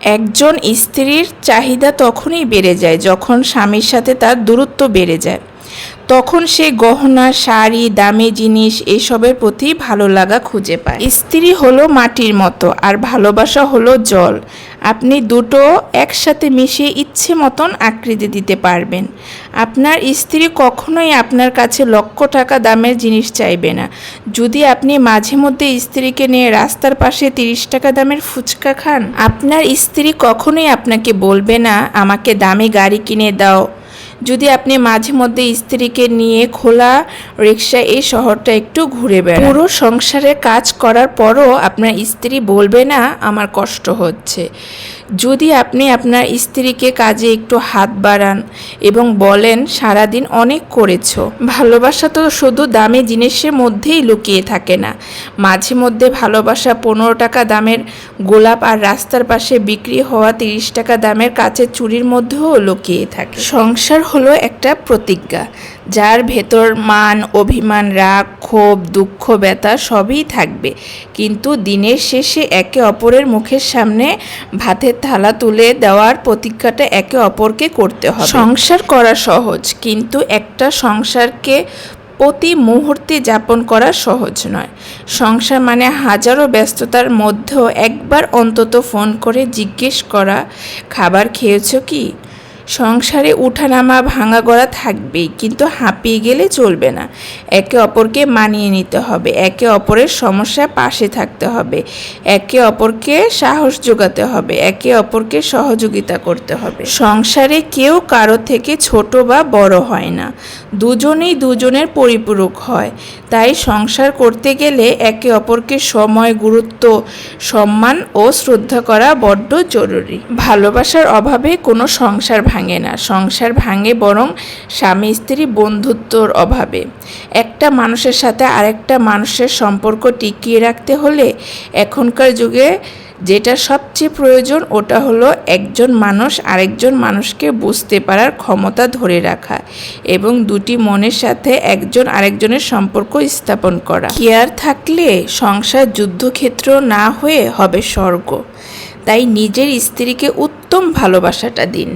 একজন স্ত্রীর চাহিদা তখনই বেড়ে যায় যখন স্বামীর সাথে তার দূরত্ব বেড়ে যায়। তখন সে গহনা, শাড়ি, দামি জিনিস এসবের প্রতি ভালো লাগা খুঁজে পায়। স্ত্রী হলো মাটির মতো আর ভালোবাসা হলো জল। আপনি দুটো একসাথে মিশিয়ে ইচ্ছে মতন আকৃতি দিতে পারবেন। আপনার স্ত্রী কখনোই আপনার কাছে লক্ষ টাকা দামের জিনিস চাইবে না। যদি আপনি মাঝে মধ্যে স্ত্রীকে নিয়ে রাস্তার পাশে তিরিশ টাকা দামের ফুচকা খান, আপনার স্ত্রী কখনোই আপনাকে বলবে না, আমাকে দামি গাড়ি কিনে দাও যদি আপনি মাঝে মধ্যে স্ত্রীকে নিয়ে খোলা রিক্সা এই শহরটা একটু ঘুরে বেড়ান। পুরো সংসারে কাজ করার পরও আপনার স্ত্রী বলবে, না, আমার কষ্ট হচ্ছে। যদি আপনি আপনার স্ত্রীকে কাজে একটু হাত বাড়ান এবং বলেন, সারাদিন অনেক করেছ। ভালোবাসা তো শুধু দামি জিনিসের মধ্যেই লুকিয়ে থাকে না। মাঝে মধ্যে ভালোবাসা পনেরো টাকা দামের গোলাপ আর রাস্তার পাশে বিক্রি হওয়া তিরিশ টাকা দামের কাচের চুরির মধ্যেও লুকিয়ে থাকে। সংসার হলো একটা প্রতিজ্ঞা। যার ভেতর মান, অভিমান, রাগ, ক্ষোভ, দুঃখ, ব্যথা সবই থাকবে। কিন্তু দিনের শেষে একে অপরের মুখের সামনে ভাতের থালা তুলে দেওয়ার প্রতিজ্ঞাটা একে অপরকে করতে হবে। সংসার করা সহজ, কিন্তু একটা সংসারকে প্রতি মুহূর্তে যাপন করা সহজ নয়। সংসার মানে হাজারো ব্যস্ততার মধ্যেও একবার অন্তত ফোন করে জিজ্ঞেস করা, খাবার খেয়েছো কি? সংসারে উঠানামা ভাঙা গড়া থাকবেই, কিন্তু হাঁপিয়ে গেলে চলবে না। একে অপরকে মানিয়ে নিতে হবে, একে অপরের সমস্যা পাশে থাকতে হবে, একে অপরকে সাহস যোগাতে হবে, একে অপরকে সহযোগিতা করতে হবে। সংসারে কেউ কারও থেকে ছোট বা বড় হয় না, দুজনেই দুজনের পরিপূরক হয়। তাই সংসার করতে গেলে একে অপরকে সময়, গুরুত্ব, সম্মান ও শ্রদ্ধা করা বড্ড জরুরি। ভালোবাসার অভাবে কোনো সংসার ভাঙে না, সংসার ভাঙে বরং স্বামী স্ত্রী বন্ধুত্বর অভাবে। একটা মানুষের সাথে আরেকটা মানুষের সম্পর্ক টিকিয়ে রাখতে হলে এখনকার যুগে যেটা সবচেয়ে প্রয়োজন ওটা হলো একজন মানুষ আরেকজন মানুষকে বুঝতে পারার ক্ষমতা ধরে রাখা এবং দুটি মনের সাথে একজন আরেকজনের সম্পর্ক স্থাপন করা। কেয়ার থাকলে সংসার যুদ্ধক্ষেত্র না হয়ে হবে স্বর্গ। তাই নিজের স্ত্রীকে উত্তম ভালোবাসাটা দিন।